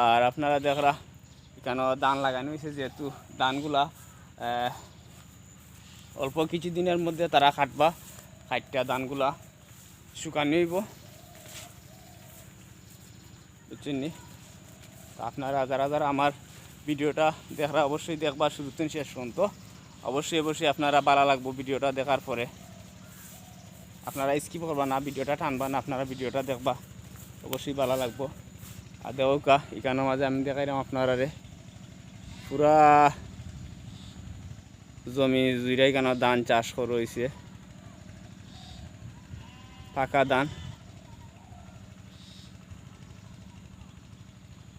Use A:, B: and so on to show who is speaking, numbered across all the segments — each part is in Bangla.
A: আর আপনারা দেখরা এখানে দান লাগানো হয়েছে, যেহেতু দানগুলা অল্প কিছু দিনের মধ্যে তারা কাটবা কাটটা দানগুলা শুকানো হইব। বুঝছেন? আপনারা যারা যারা আমার ভিডিওটা দেখরা অবশ্যই দেখবা, শুরু থেকে শেষ পর্যন্ত। অবশ্যই অবশ্যই আপনারা ভালো লাগবো ভিডিওটা দেখার পরে। আপনারা স্কিপ করবা না, ভিডিওটা টানবা না, আপনারা ভিডিওটা দেখবা, অবশ্যই ভালো লাগবো। আর দেওকা এখানের মাঝে আমি দেখাইলাম আপনারা রে পুরা জমি জুড়াই কেন ধান চাষ করা হয়েছে পাকা ধান।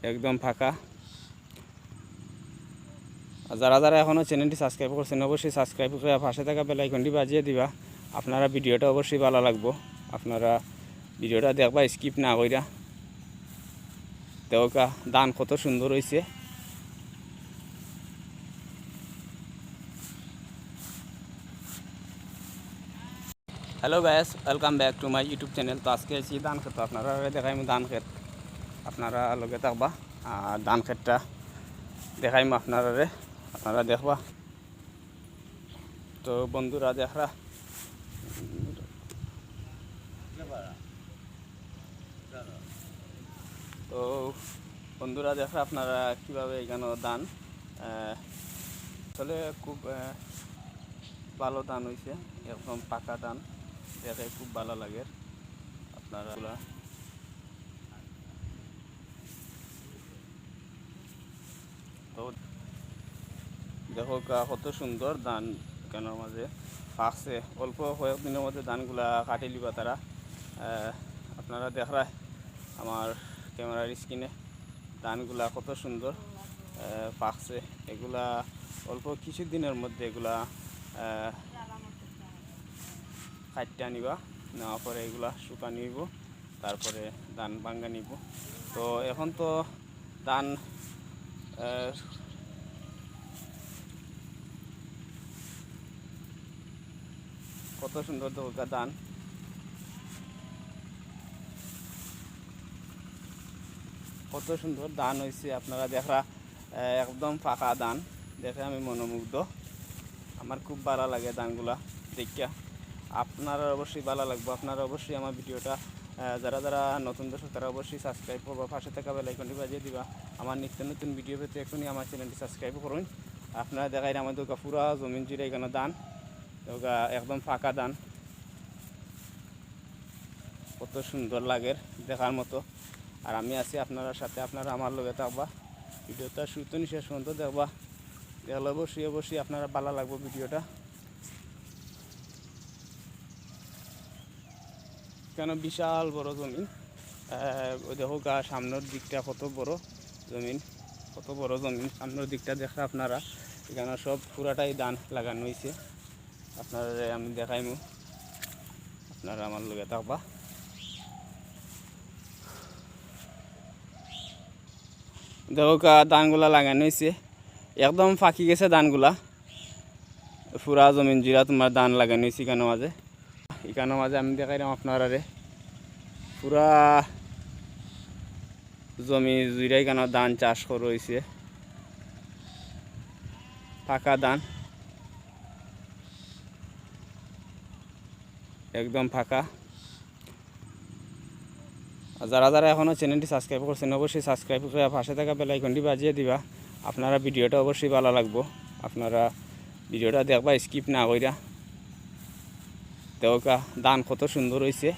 A: একদম ফাঁকা আর যারা যারা এখনও চ্যানেলটি সাবস্ক্রাইব করছেন, অবশ্যই সাবস্ক্রাইব করে পাশে থাকা বেলাইকনটি বাজিয়ে দিবা। আপনারা ভিডিওটা অবশ্যই ভালো লাগবো। আপনারা ভিডিওটা দেখবা স্কিপ না কইরা। দেওকা দান কত সুন্দর হয়েছে hello guys welcome back to my YouTube channel তো আজকে আছি ধান ক্ষেত। আপনারা দেখাইম ধান ক্ষেত। আপনারা লগে থাকবা। আর ধান ক্ষেতটা দেখাইম আপনারা আপনারা দেখবা। তো বন্ধুরা, দেখরা। তো বন্ধুরা, দেখো আপনারা কীভাবে এখানে দান। আসলে খুব ভালো দান হয়েছে একদম পাকা দান। দেখে খুব ভালো লাগে। আপনারা তো দেখো কত সুন্দর ধান কেন মাঝে পাকছে অল্প কয়েকদিনের মধ্যে ধানগুলা কাটি লিবা তারা। আপনারা দেখরা আমার ক্যামেরার স্ক্রিনে। ধানগুলা কত সুন্দর পাকছে। এগুলা অল্প কিছু দিনের মধ্যে এগুলা কাটটা নিবা, নেওয়ার পরে এগুলা শুকা নিব, তারপরে ধান ভাঙ্গা নিব। তো এখন তো ধান কত সুন্দর দৌকা ধান। কত সুন্দর দান হয়েছে আপনারা দেখা একদম ফাঁকা দান দেখে আমি মনোমুগ্ধ। আমার খুব ভালো লাগে দানগুলা দেখিয়া। আপনারা অবশ্যই ভালো লাগবে। আপনারা অবশ্যই আমার ভিডিওটা যারা যারা নতুন দর্শক, তারা অবশ্যই সাবস্ক্রাইব করব। পাশে থাকা বেলাইকনটি বাজিয়ে দিবা। আমার নিত্য নতুন ভিডিও পেতে এখনই আমার চ্যানেলটি সাবস্ক্রাইব করুন। আপনারা দেখাই আমার দোকা পুরা জমিন জুড়ে এখানে দান দোকা একদম ফাঁকা দান কত সুন্দর লাগে দেখার মতো। আর আমি আছি আপনারা সাথে, আপনারা আমার লগে থাকবা। ভিডিওটা শুরুতে নি শেষ পর্যন্ত দেখবা। দেখলে অবশ্যই অবশ্যই আপনারা ভালো লাগবে ভিডিওটা। কেন বিশাল বড় জমিন? দেখো গা, সামনের দিকটা কত বড় জমিন। কত বড় জমিন, সামনের দিকটা দেখা আপনারা। এখানে সব পুরাটাই দান লাগানো হয়েছে আপনারা, আমি দেখাইমু। আপনারা আমার লগে থাকবা। দেখো ধানগুলা লাগানো হয়েছে একদম ফাঁকি গেছে ধানগুলা। পুরা জমিন জুড়া তোমার ধান লাগানো হয়েছে এখানে মাঝে এখানে মাঝে আমি দেখাই দেখাইলাম আপনারা রে পুরা জমি জুড়াই কেন ধান চাষ করা হয়েছে পাকা ধান। একদম ফাঁকা আর যারা যারা এখনও চ্যানেলটি সাবস্ক্রাইব করছেন, অবশ্যই সাবস্ক্রাইব করে পাশে থাকা বেলাইকনটি বাজিয়ে দিবা। আপনারা ভিডিওটা অবশ্যই ভালো লাগবো। আপনারা ভিডিওটা দেখবা স্কিপ না কইরা। দেওকা দান কত সুন্দর হয়েছে